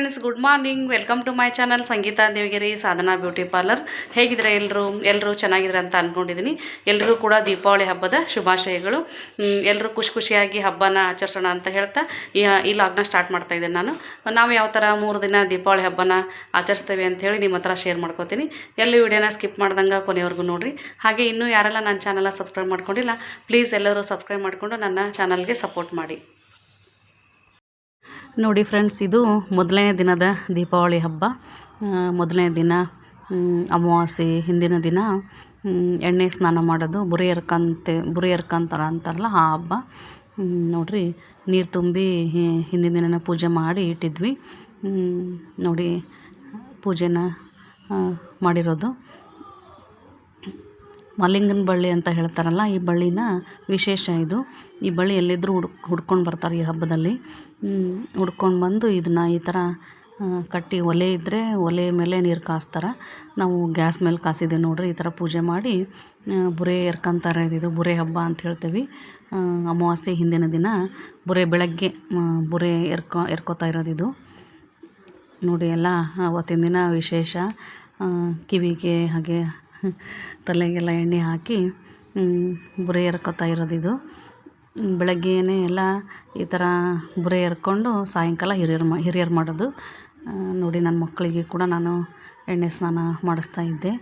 Friends good morning welcome to my channel Sangeeta Devagiri Sadhana beauty parlour ಹೇಗಿದ್ರೆ ಎಲ್ಲರೂ? ಎಲ್ಲರೂ ಚೆನ್ನಾಗಿದ್ರೆ ಅಂತ ಅಂದ್ಕೊಂಡಿದ್ದೀನಿ ಎಲ್ಲರೂ ಕೂಡ ದೀಪಾವಳಿ ಹಬ್ಬದ ಶುಭಾಶಯಗಳು. ಎಲ್ಲರೂ ಖುಷಿ ಖುಷಿಯಾಗಿ ಹಬ್ಬನ ಆಚರಿಸೋಣ ಅಂತ ಹೇಳ್ತಾ ಈ ಲಾಗ್ನ ಸ್ಟಾರ್ಟ್ ಮಾಡ್ತಾ ಇದ್ದೇನೆ ನಾನು. ನಾವು ಯಾವ ಥರ ಮೂರು ದಿನ ದೀಪಾವಳಿ ಹಬ್ಬನ ಆಚರಿಸ್ತೇವೆ ಅಂತ ಹೇಳಿ ನಿಮ್ಮ ಹತ್ರ ಶೇರ್ ಮಾಡ್ಕೋತೀನಿ. ಎಲ್ಲ ವಿಡಿಯೋನ ಸ್ಕಿಪ್ ಮಾಡ್ದಂಗೆ ಕೊನೆಯವರೆಗೂ ನೋಡಿರಿ. ಹಾಗೆ ಇನ್ನೂ ಯಾರೆಲ್ಲ ನನ್ನ ಚಾನಲ್ನ ಸಬ್ಸ್ಕ್ರೈಬ್ ಮಾಡ್ಕೊಂಡಿಲ್ಲ ಪ್ಲೀಸ್ ಎಲ್ಲರೂ ಸಬ್ಸ್ಕ್ರೈಬ್ ಮಾಡಿಕೊಂಡು ನನ್ನ ಚಾನಲ್ಗೆ ಸಪೋರ್ಟ್ ಮಾಡಿ. ನೋಡಿ ಫ್ರೆಂಡ್ಸ್, ಇದು ಮೊದಲನೇ ದಿನದ ದೀಪಾವಳಿ ಹಬ್ಬ. ಮೊದಲನೇ ದಿನ ಅಮಾವಾಸ್ಯೆ, ಹಿಂದಿನ ದಿನ ಎಣ್ಣೆ ಸ್ನಾನ ಮಾಡೋದು ಬುರಿ ಎರ್ಕಂತೆ ಬುರಿ ಎರ್ಕಂತಾರ ಅಂತಾರಲ್ಲ, ಆ ಹಬ್ಬ. ನೋಡಿರಿ, ನೀರು ತುಂಬಿ ಹಿಂದಿನ ದಿನನ ಪೂಜೆ ಮಾಡಿ ಇಟ್ಟಿದ್ವಿ. ನೋಡಿ, ಪೂಜೆನ ಮಾಡಿರೋದು. ಮಲ್ಲಿಂಗನ ಬಳ್ಳಿ ಅಂತ ಹೇಳ್ತಾರಲ್ಲ, ಈ ಬಳ್ಳಿನ ವಿಶೇಷ ಇದು. ಈ ಬಳ್ಳಿ ಎಲ್ಲಿದ್ದರೂ ಹುಡುಕ್ ಹುಡ್ಕೊಂಡು ಬರ್ತಾರೆ ಈ ಹಬ್ಬದಲ್ಲಿ. ಹುಡ್ಕೊಂಡು ಬಂದು ಇದನ್ನು ಈ ಥರ ಕಟ್ಟಿ ಒಲೆ ಇದ್ದರೆ ಒಲೆ ಮೇಲೆ ನೀರು ಕಾಸ್ತಾರೆ. ನಾವು ಗ್ಯಾಸ್ ಮೇಲೆ ಕಾಸಿದ್ದೀವಿ ನೋಡ್ರಿ, ಈ ಥರ ಪೂಜೆ ಮಾಡಿ ಬುರೆ ಎರ್ಕಂತಾರೆ ಇದು ಬುರೆ ಹಬ್ಬ ಅಂತ ಹೇಳ್ತೀವಿ. ಅಮಾವಾಸ್ಯೆ ಹಿಂದಿನ ದಿನ ಬುರೆ ಬೆಳಗ್ಗೆ ಬುರೆ ಎರ್ಕೊ ಎರ್ಕೋತಾ ಇರೋದು ಇದು. ನೋಡಿ ಎಲ್ಲ, ಅವತ್ತಿನ ದಿನ ವಿಶೇಷ. ಕಿವಿಗೆ ಹಾಗೆ ತಲೆಗೆಲ್ಲ ಎಣ್ಣೆ ಹಾಕಿ ಬುರೆ ಎರ್ಕೊತಾ ಇರೋದು ಇದು. ಬೆಳಗ್ಗೆನೇ ಎಲ್ಲ ಈ ಥರ ಬುರೆ ಎರ್ಕೊಂಡು ಸಾಯಂಕಾಲ ಹಿರಿಯರು ಮಾ, ಹಿರಿಯರು ಮಾಡೋದು. ನೋಡಿ ನನ್ನ ಮಕ್ಕಳಿಗೆ ಕೂಡ ನಾನು ಎಣ್ಣೆ ಸ್ನಾನ ಮಾಡಿಸ್ತಾ ಇದ್ದೆ.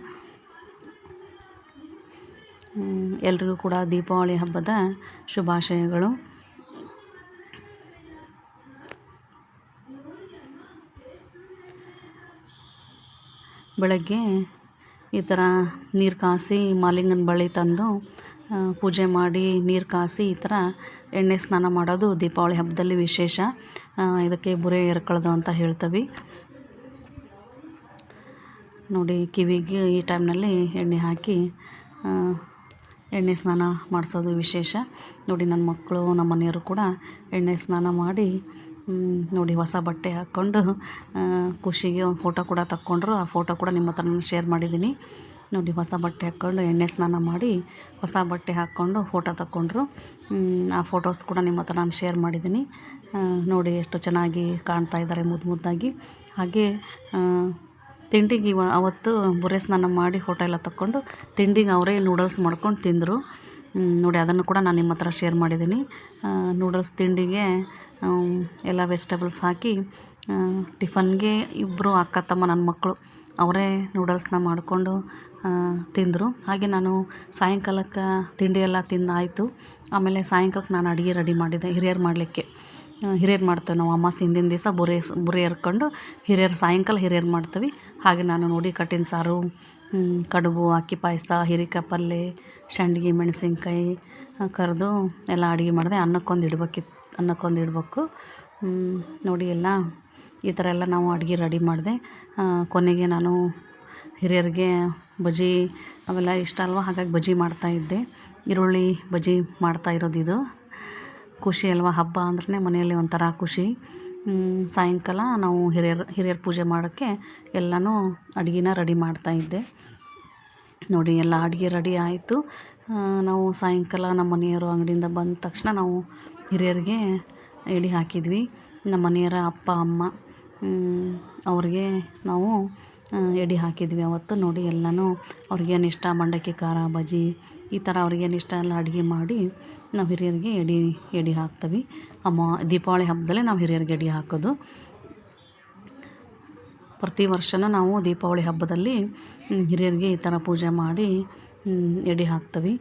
ಎಲ್ರಿಗೂ ಕೂಡ ದೀಪಾವಳಿ ಹಬ್ಬದ ಶುಭಾಶಯಗಳು. ಬೆಳಗ್ಗೆ ಈ ಥರ ನೀರು ಕಾಸಿ ಮಾಲಿಂಗನ ಬಳಿ ತಂದು ಪೂಜೆ ಮಾಡಿ ನೀರು ಕಾಸಿ ಈ ಥರ ಎಣ್ಣೆ ಸ್ನಾನ ಮಾಡೋದು ದೀಪಾವಳಿ ಹಬ್ಬದಲ್ಲಿ ವಿಶೇಷ. ಇದಕ್ಕೆ ಬುರೆ ಎರ್ಕೊಳ್ಳೋದು ಅಂತ ಹೇಳ್ತೀವಿ. ನೋಡಿ, ಕಿವಿಗೆ ಈ ಟೈಮ್ನಲ್ಲಿ ಎಣ್ಣೆ ಹಾಕಿ ಎಣ್ಣೆ ಸ್ನಾನ ಮಾಡಿಸೋದು ವಿಶೇಷ. ನೋಡಿ, ನನ್ನ ಮಕ್ಕಳು, ನಮ್ಮ ಮನೆಯವರು ಕೂಡ ಎಣ್ಣೆ ಸ್ನಾನ ಮಾಡಿ ನೋಡಿ ಹೊಸ ಬಟ್ಟೆ ಹಾಕ್ಕೊಂಡು ಖುಷಿಗೆ ಒಂದು ಫೋಟೋ ಕೂಡ ತಕ್ಕೊಂಡ್ರು. ಆ ಫೋಟೋ ಕೂಡ ನಿಮ್ಮ ಹತ್ರ ನಾನು ಶೇರ್ ಮಾಡಿದ್ದೀನಿ. ನೋಡಿ ಹೊಸ ಬಟ್ಟೆ ಹಾಕ್ಕೊಂಡು ಎಣ್ಣೆ ಸ್ನಾನ ಮಾಡಿ ಹೊಸ ಬಟ್ಟೆ ಹಾಕ್ಕೊಂಡು ಫೋಟೋ ತಕ್ಕೊಂಡ್ರು. ಆ ಫೋಟೋಸ್ ಕೂಡ ನಿಮ್ಮ ಹತ್ರ ನಾನು ಶೇರ್ ಮಾಡಿದ್ದೀನಿ. ನೋಡಿ ಎಷ್ಟು ಚೆನ್ನಾಗಿ ಕಾಣ್ತಾ ಇದ್ದಾರೆ ಮುದ್ದು ಮುದ್ದಾಗಿ. ಹಾಗೆ ತಿಂಡಿಗೆ ಅವತ್ತು ಬುರೆ ಸ್ನಾನ ಮಾಡಿ ಫೋಟೋ ಎಲ್ಲ ತಕ್ಕೊಂಡು ತಿಂಡಿಗೆ ಅವರೇ ನೂಡಲ್ಸ್ ಮಾಡ್ಕೊಂಡು ತಿಂದರು. ನೋಡಿ ಅದನ್ನು ಕೂಡ ನಾನು ನಿಮ್ಮ ಹತ್ರ ಶೇರ್ ಮಾಡಿದ್ದೀನಿ. ನೂಡಲ್ಸ್ ತಿಂಡಿಗೆ ಎಲ್ಲ ವೆಜಿಟೇಬಲ್ಸ್ ಹಾಕಿ ಟಿಫನ್ಗೆ ಇಬ್ಬರು ಅಕ್ಕ, ತಮ್ಮ ನನ್ನ ಮಕ್ಕಳು ಅವರೇ ನೂಡಲ್ಸ್ನ ಮಾಡಿಕೊಂಡು ತಿಂದರು. ಹಾಗೆ ನಾನು ಸಾಯಂಕಾಲಕ್ಕೆ ತಿಂಡಿ ಎಲ್ಲ ತಿಂದಾಯಿತು. ಆಮೇಲೆ ಸಾಯಂಕಾಲಕ್ಕೆ ನಾನು ಅಡುಗೆ ರೆಡಿ ಮಾಡಿದೆ, ಹಿರಿಯರು ಮಾಡಲಿಕ್ಕೆ. ಹಿರಿಯರು ಮಾಡ್ತೇವೆ ನಾವು ಅಮ್ಮ ಹಿಂದಿನ ದಿವಸ, ಬುರೆ ಬುರೆ ಎರ್ಕೊಂಡು ಹಿರಿಯರು, ಸಾಯಂಕಾಲ ಹಿರಿಯರು ಮಾಡ್ತೀವಿ. ಹಾಗೆ ನಾನು ನೋಡಿ ಕಟ್ಟಿನ ಸಾರು ಕಡುಬು, ಅಕ್ಕಿ ಪಾಯಸ, ಹೀರಿಕಾಯಿ ಪಲ್ಯ ಸಂಡ್ಗೆ ಮೆಣಸಿನ್ಕಾಯಿ ಕರೆದು ಎಲ್ಲ ಅಡುಗೆ ಮಾಡಿದೆ. ಅನ್ನಕ್ಕೊಂದು ಇಡ್ಬೇಕಿತ್ತು. ಅನ್ನಕ್ಕೊಂದು ಇಡಬೇಕು ನೋಡಿ ಎಲ್ಲ, ಈ ಥರ ಎಲ್ಲ ನಾವು ಅಡುಗೆ ರೆಡಿ ಮಾಡಿದೆ. ಕೊನೆಗೆ ನಾನು ಹಿರಿಯರಿಗೆ ಬಜ್ಜಿ ಅವೆಲ್ಲ ಇಷ್ಟ ಅಲ್ವ? ಹಾಗಾಗಿ ಬಜ್ಜಿ ಮಾಡ್ತಾಯಿದ್ದೆ ಈರುಳ್ಳಿ ಬಜ್ಜಿ ಮಾಡ್ತಾ ಇರೋದು ಇದು. ಖುಷಿ ಅಲ್ವಾ? ಹಬ್ಬ ಅಂದ್ರೆ ಮನೆಯಲ್ಲಿ ಒಂಥರ ಖುಷಿ. ಸಾಯಂಕಾಲ ನಾವು ಹಿರಿಯರು, ಹಿರಿಯರ ಪೂಜೆ ಮಾಡೋಕ್ಕೆ ಎಲ್ಲನೂ ಅಡುಗೆನ ರೆಡಿ ಮಾಡ್ತಾಯಿದ್ದೆ ನೋಡಿ ಎಲ್ಲ ಅಡುಗೆ ರೆಡಿ ಆಯಿತು. ನಾವು ಸಾಯಂಕಾಲ ನಮ್ಮ ಮನೆಯವರು ಅಂಗಡಿಯಿಂದ ಬಂದ ತಕ್ಷಣ ನಾವು ಹಿರಿಯರಿಗೆ ಎಡೆ ಹಾಕಿದ್ವಿ. ನಮ್ಮ ಮನೆಯವರ ಅಪ್ಪ, ಅಮ್ಮ ಅವ್ರಿಗೆ ನಾವು ಎಡೆ ಹಾಕಿದ್ವಿ ಅವತ್ತು. ನೋಡಿ ಎಲ್ಲನೂ ಅವ್ರಿಗೇನು ಇಷ್ಟ, ಮಂಡಕ್ಕಿ, ಖಾರ, ಬಜ್ಜಿ, ಈ ಥರ ಅವ್ರಿಗೇನು ಇಷ್ಟ ಎಲ್ಲ ಅಡುಗೆ ಮಾಡಿ ನಾವು ಹಿರಿಯರಿಗೆ ಎಡೆ ಎಡೆ ಹಾಕ್ತೀವಿ. ಅಮ್ಮ ದೀಪಾವಳಿ ಹಬ್ಬದಲ್ಲೇ ನಾವು ಹಿರಿಯರಿಗೆ ಎಡೆ ಹಾಕೋದು. ಪ್ರತಿ ವರ್ಷನೂ ನಾವು ದೀಪಾವಳಿ ಹಬ್ಬದಲ್ಲಿ ಹಿರಿಯರಿಗೆ ಈ ಥರ ಪೂಜೆ ಮಾಡಿ ಎಡೆ ಹಾಕ್ತೀವಿ.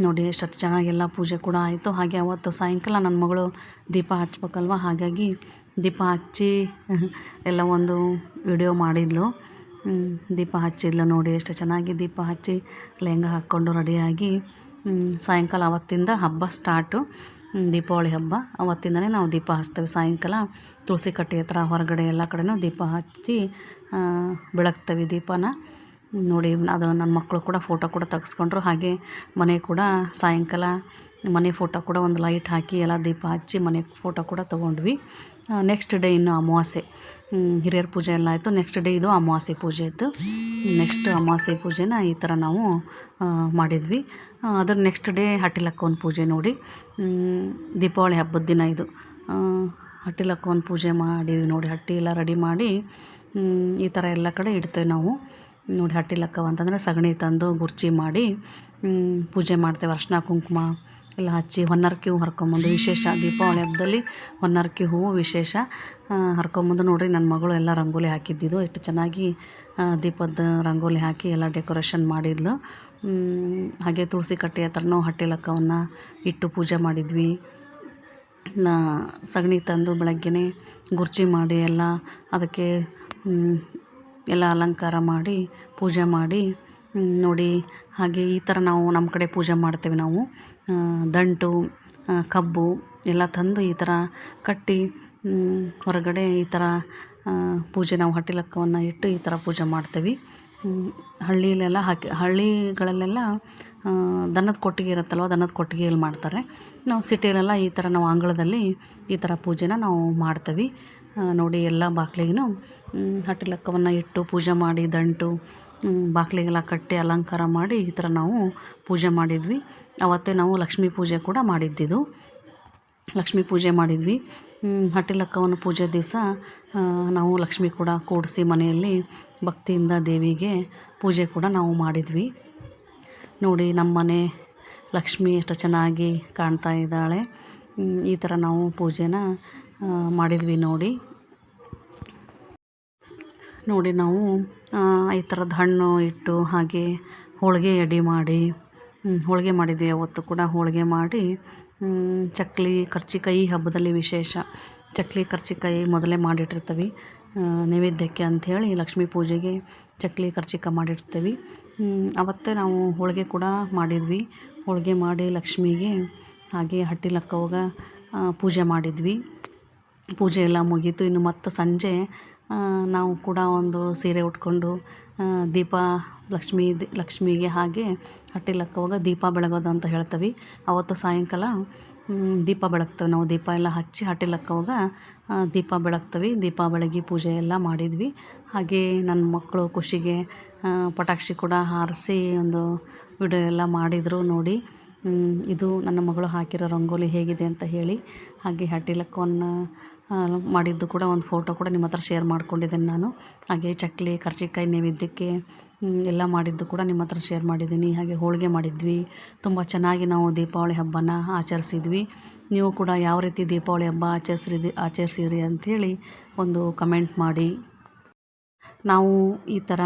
ನೋಡಿ ಎಷ್ಟು ಚೆನ್ನಾಗೆಲ್ಲ ಪೂಜೆ ಕೂಡ ಆಯಿತು. ಹಾಗೆ ಅವತ್ತು ಸಾಯಂಕಾಲ ನನ್ನ ಮಗಳು ದೀಪ ಹಚ್ಬೇಕಲ್ವ? ಹಾಗಾಗಿ ದೀಪ ಹಚ್ಚಿ, ಎಲ್ಲ ಒಂದು ವಿಡಿಯೋ ಮಾಡಿದ್ಲು. ದೀಪ ಹಚ್ಚಿದ್ಲು ನೋಡಿ, ಎಷ್ಟು ಚೆನ್ನಾಗಿ ದೀಪ ಹಚ್ಚಿ, ಲೆಹಂಗ ಹಾಕ್ಕೊಂಡು ರೆಡಿಯಾಗಿ ಸಾಯಂಕಾಲ ಅವತ್ತಿಂದ ಹಬ್ಬ ಸ್ಟಾರ್ಟು ದೀಪಾವಳಿ ಹಬ್ಬ. ಅವತ್ತಿಂದನೇ ನಾವು ದೀಪ ಹಚ್ತೇವೆ. ಸಾಯಂಕಾಲ ತುಳಸಿ ಕಟ್ಟೆ ಹತ್ರ ಹೊರಗಡೆ ಎಲ್ಲ ಕಡೆಯೂ ದೀಪ ಹಚ್ಚಿ ಬೆಳಗ್ತೇವೆ ದೀಪನ. ನೋಡಿ, ಅದು ನನ್ನ ಮಕ್ಕಳು ಕೂಡ ಫೋಟೋ ಕೂಡ ತೆಗೆಸ್ಕೊಂಡ್ರು. ಹಾಗೆ ಮನೆ ಕೂಡ ಸಾಯಂಕಾಲ ಮನೆ ಫೋಟೋ ಕೂಡ ಒಂದು ಲೈಟ್ ಹಾಕಿ ಎಲ್ಲ ದೀಪ ಹಚ್ಚಿ ಮನೆ ಫೋಟೋ ಕೂಡ ತೊಗೊಂಡ್ವಿ. ನೆಕ್ಸ್ಟ್ ಡೇ ಇನ್ನು ಅಮಾವಾಸ್ಯೆ. ಹಿರಿಯರ ಪೂಜೆ ಎಲ್ಲ ಆಯಿತು. ನೆಕ್ಸ್ಟ್ ಡೇ ಇದು ಅಮಾವಾಸ್ಯೆ ಪೂಜೆ ಇತ್ತು. ನೆಕ್ಸ್ಟ್ ಅಮಾವಾಸ್ಯೆ ಪೂಜೆನ ಈ ಥರ ನಾವು ಮಾಡಿದ್ವಿ. ಅದ್ರ ನೆಕ್ಸ್ಟ್ ಡೇ ಹಟ್ಟಿಲಕ್ಕವನ ಪೂಜೆ ನೋಡಿ. ದೀಪಾವಳಿ ಹಬ್ಬದ ದಿನ ಇದು. ಹಟ್ಟಿಲಕ್ಕವನ ಪೂಜೆ ಮಾಡಿದ್ವಿ ನೋಡಿ. ಹಟ್ಟಿ ಎಲ್ಲ ರೆಡಿ ಮಾಡಿ ಈ ಥರ ಎಲ್ಲ ಕಡೆ ಇಡ್ತೇವೆ ನಾವು. ನೋಡಿ ಹಟ್ಟಿ ಲಕ್ಕವ ಅಂತಂದರೆ ಸಗಣಿ ತಂದು ಗುರ್ಚಿ ಮಾಡಿ ಪೂಜೆ ಮಾಡ್ತೇವೆ. ಅರ್ಶಿನ, ಕುಂಕುಮ ಎಲ್ಲ ಹಚ್ಚಿ ಹೊನ್ನರ್ಕಿ ಹೂವು ಹರ್ಕೊಂಬಂದು, ವಿಶೇಷ ದೀಪಾವಳಿ ಹಬ್ಬದಲ್ಲಿ ಹೊನ್ನರ್ಕಿ ಹೂವು ವಿಶೇಷ ಹರ್ಕೊಂಬಂದು ನೋಡಿರಿ ನನ್ನ ಮಗಳು ಎಲ್ಲ ರಂಗೋಲಿ ಹಾಕಿದ್ದಿದ್ದು. ಎಷ್ಟು ಚೆನ್ನಾಗಿ ದೀಪದ ರಂಗೋಲಿ ಹಾಕಿ ಎಲ್ಲ ಡೆಕೋರೇಷನ್ ಮಾಡಿದ್ಲು. ಹಾಗೆ ತುಳಸಿ ಕಟ್ಟೆ ಹತ್ರನೂ ಹಟ್ಟಿ ಲಕ್ಕವನ್ನು ಇಟ್ಟು ಪೂಜೆ ಮಾಡಿದ್ವಿ. ಸಗಣಿ ತಂದು ಬೆಳಗ್ಗೆನೆ ಗುರ್ಚಿ ಮಾಡಿ ಎಲ್ಲ ಅದಕ್ಕೆ ಎಲ್ಲ ಅಲಂಕಾರ ಮಾಡಿ, ಪೂಜೆ ಮಾಡಿ ನೋಡಿ, ಹಾಗೆ ಈ ಥರ ನಾವು ನಮ್ಮ ಕಡೆ ಪೂಜೆ ಮಾಡ್ತೇವೆ ನಾವು. ದಂಟು ಕಬ್ಬು ಎಲ್ಲ ತಂದು ಈ ಥರ ಕಟ್ಟಿ ಹೊರಗಡೆ ಈ ಥರ ಪೂಜೆ ನಾವು ಹಟ್ಟಿಲಕ್ಕವನ್ನು ಇಟ್ಟು ಈ ಥರ ಪೂಜೆ ಮಾಡ್ತೇವೆ. ಹಳ್ಳಿಲೆಲ್ಲ ಹಾಕಿ ಹಳ್ಳಿಗಳಲ್ಲೆಲ್ಲ ದನದ ಕೊಟ್ಟಿಗೆ ಇರುತ್ತಲ್ವ, ದನದ ಕೊಟ್ಟಿಗೆಯಲ್ಲಿ ಮಾಡ್ತಾರೆ. ನಾವು ಸಿಟಿಯಲ್ಲೆಲ್ಲ ಈ ಥರ ನಾವು ಅಂಗಳದಲ್ಲಿ ಈ ಥರ ಪೂಜೆನ ನಾವು ಮಾಡ್ತೇವೆ. ನೋಡಿ ಎಲ್ಲ ಬಾಗಿಲಿಗೂ ಹಟ್ಟಿಲಕ್ಕವನ್ನು ಇಟ್ಟು ಪೂಜೆ ಮಾಡಿ, ದಂಟು ಬಾಗಿಲಿಗೆಲ್ಲ ಕಟ್ಟಿ ಅಲಂಕಾರ ಮಾಡಿ ಈ ಥರ ನಾವು ಪೂಜೆ ಮಾಡಿದ್ವಿ. ಅವತ್ತೇ ನಾವು ಲಕ್ಷ್ಮೀ ಪೂಜೆ ಕೂಡ ಮಾಡಿದ್ದಿದ್ದು ಲಕ್ಷ್ಮೀ ಪೂಜೆ ಮಾಡಿದ್ವಿ. ಹಟ್ಟಿಲಕ್ಕವನ ಪೂಜೆ ದಿವಸ ನಾವು ಲಕ್ಷ್ಮಿ ಕೂಡ ಕೂಡಿಸಿ ಮನೆಯಲ್ಲಿ ಭಕ್ತಿಯಿಂದ ದೇವಿಗೆ ಪೂಜೆ ಕೂಡ ನಾವು ಮಾಡಿದ್ವಿ. ನೋಡಿ ನಮ್ಮ ಮನೆ ಲಕ್ಷ್ಮಿ ಎಷ್ಟು ಚೆನ್ನಾಗಿ ಕಾಣ್ತಾ ಇದ್ದಾಳೆ. ಈ ಥರ ನಾವು ಪೂಜೆನ ಮಾಡಿದ್ವಿ ನೋಡಿ. ನೋಡಿ ನಾವು ಈ ಥರದ ಹಣ್ಣು ಇಟ್ಟು ಹಾಗೆ ಹೋಳಿಗೆ ಎಡಿ ಮಾಡಿ ಹೋಳಿಗೆ ಮಾಡಿದ್ವಿ ಅವತ್ತು ಕೂಡ ಹೋಳಿಗೆ ಮಾಡಿ. ಚಕ್ಲಿ ಕರ್ಚಿಕಾಯಿ ಹಬ್ಬದಲ್ಲಿ ವಿಶೇಷ. ಚಕ್ಲಿ ಕರ್ಚಿಕಾಯಿ ಮೊದಲೇ ಮಾಡಿಟ್ಟಿರ್ತೀವಿ. ನೈವೇದ್ಯಕ್ಕೆ ಅಂಥೇಳಿ ಲಕ್ಷ್ಮೀ ಪೂಜೆಗೆ ಚಕ್ಲಿ ಕರ್ಚಿಕ ಮಾಡಿರ್ತೀವಿ ಅವತ್ತೇ ನಾವು ಹೋಳಿಗೆ ಕೂಡ ಮಾಡಿದ್ವಿ. ಹೋಳಿಗೆ ಮಾಡಿ ಲಕ್ಷ್ಮಿಗೆ ಹಾಗೆ ಹಟ್ಟಿಲಕ್ಕವಾಗ ಪೂಜೆ ಮಾಡಿದ್ವಿ. ಪೂಜೆ ಎಲ್ಲ ಮುಗೀತು. ಇನ್ನು ಮತ್ತು ಸಂಜೆ ನಾವು ಕೂಡ ಒಂದು ಸೀರೆ ಉಟ್ಕೊಂಡು ದೀಪ ಲಕ್ಷ್ಮೀ, ಲಕ್ಷ್ಮಿಗೆ ಹಾಗೆ ಹಟ್ಟಿಲಕ್ಕವಾಗ ದೀಪ ಬೆಳಗೋದು ಅಂತ ಹೇಳ್ತೀವಿ. ಅವತ್ತು ಸಾಯಂಕಾಲ ದೀಪ ಬೆಳಗ್ತೇವೆ ನಾವು. ದೀಪ ಎಲ್ಲ ಹಚ್ಚಿ ಹಟ್ಟಿಲಕ್ಕವಾಗ ದೀಪ ಬೆಳಗ್ತೀವಿ. ದೀಪ ಬೆಳಗಿ ಪೂಜೆ ಎಲ್ಲ ಮಾಡಿದ್ವಿ. ಹಾಗೆ ನನ್ನ ಮಕ್ಕಳು ಖುಷಿಗೆ ಪಟಾಕ್ಷಿ ಕೂಡ ಹಾರಿಸಿ ಒಂದು ವಿಡಿಯೋ ಎಲ್ಲ ಮಾಡಿದರು ನೋಡಿ. ಇದು ನನ್ನ ಮಗಳು ಹಾಕಿರೋ ರಂಗೋಲಿ ಹೇಗಿದೆ ಅಂತ ಹೇಳಿ ಹಾಗೆ ಹಟ್ಟಿಲಕ್ಕವನ್ನು ಮಾಡಿದ್ದು ಕೂಡ ಒಂದು ಫೋಟೋ ಕೂಡ ನಿಮ್ಮ ಹತ್ರ ಶೇರ್ ಮಾಡ್ಕೊಂಡಿದ್ದೀನಿ ನಾನು. ಹಾಗೆ ಚಕ್ಕಲಿ ಕರ್ಜಿಕಾಯಿ ನೈವೇದ್ಯಕ್ಕೆ ಎಲ್ಲ ಮಾಡಿದ್ದು ಕೂಡ ನಿಮ್ಮ ಹತ್ರ ಶೇರ್ ಮಾಡಿದ್ದೀನಿ. ಹಾಗೆ ಹೋಳಿಗೆ ಮಾಡಿದ್ವಿ. ತುಂಬ ಚೆನ್ನಾಗಿ ನಾವು ದೀಪಾವಳಿ ಹಬ್ಬನ ಆಚರಿಸಿದ್ವಿ. ನೀವು ಕೂಡ ಯಾವ ರೀತಿ ದೀಪಾವಳಿ ಹಬ್ಬ ಆಚರಿಸಿರಿ ಆಚರಿಸಿರಿ ಅಂಥೇಳಿ ಒಂದು ಕಮೆಂಟ್ ಮಾಡಿ. ನಾವು ಈ ಥರ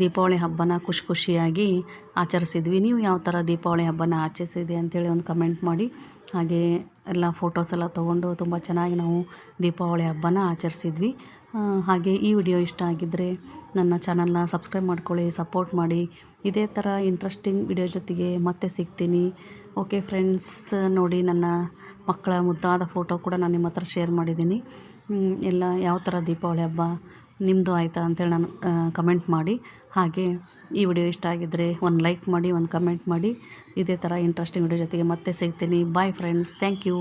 ದೀಪಾವಳಿ ಹಬ್ಬನ ಖುಷಿ ಖುಷಿಯಾಗಿ ಆಚರಿಸಿದ್ವಿ. ನೀವು ಯಾವ ಥರ ದೀಪಾವಳಿ ಹಬ್ಬನ ಆಚರಿಸಿದೆ ಅಂಥೇಳಿ ಒಂದು ಕಮೆಂಟ್ ಮಾಡಿ. ಹಾಗೆ ಎಲ್ಲ ಫೋಟೋಸ್ ಎಲ್ಲ ತೊಗೊಂಡು ತುಂಬ ಚೆನ್ನಾಗಿ ನಾವು ದೀಪಾವಳಿ ಹಬ್ಬನ ಆಚರಿಸಿದ್ವಿ. ಹಾಗೆ ಈ ವಿಡಿಯೋ ಇಷ್ಟ ಆಗಿದ್ದರೆ ನನ್ನ ಚಾನಲ್ನ ಸಬ್ಸ್ಕ್ರೈಬ್ ಮಾಡ್ಕೊಳ್ಳಿ ಸಪೋರ್ಟ್ ಮಾಡಿ. ಇದೇ ಥರ ಇಂಟ್ರೆಸ್ಟಿಂಗ್ ವಿಡಿಯೋ ಜೊತೆಗೆ ಮತ್ತೆ ಸಿಗ್ತೀನಿ. ಓಕೆ ಫ್ರೆಂಡ್ಸ್ ನೋಡಿ ನನ್ನ ಮಕ್ಕಳ ಮುದ್ದಾದ ಫೋಟೋ ಕೂಡ ನಾನು ನಿಮ್ಮ ಹತ್ರ ಶೇರ್ ಮಾಡಿದ್ದೀನಿ. ಎಲ್ಲ ಯಾವ ಥರ ದೀಪಾವಳಿ ಹಬ್ಬ ನಿಮ್ಮದು ಆಯಿತಾ ಅಂತೇಳಿ ನಾನು ಕಮೆಂಟ್ ಮಾಡಿ. ಹಾಗೆ ಈ ವಿಡಿಯೋ ಇಷ್ಟ ಆಗಿದ್ದರೆ ಒಂದು ಲೈಕ್ ಮಾಡಿ, ಒಂದು ಕಮೆಂಟ್ ಮಾಡಿ. ಇದೇ ಥರ ಇಂಟ್ರೆಸ್ಟಿಂಗ್ ವಿಡಿಯೋ ಜೊತೆಗೆ ಮತ್ತೆ ಸಿಗ್ತೀನಿ. Bye friends thank you